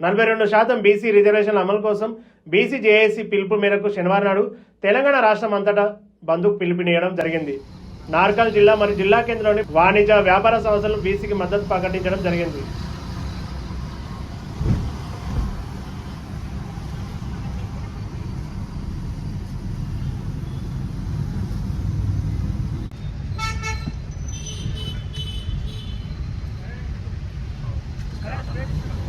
నలభై రెండు శాతం బీసీ రిజర్వేషన్ అమలు కోసం బీసీ జేఏసీ పిలుపు మేరకు శనివారం నాడు తెలంగాణ రాష్ట్రం అంతటా బంధుకు పిలుపునియడం జరిగింది. నార్కల్ జిల్లా మరియు జిల్లా కేంద్రంలోని వాణిజ్య వ్యాపార సంస్థలు బీసీకి మద్దతు ప్రకటించడం జరిగింది. Thank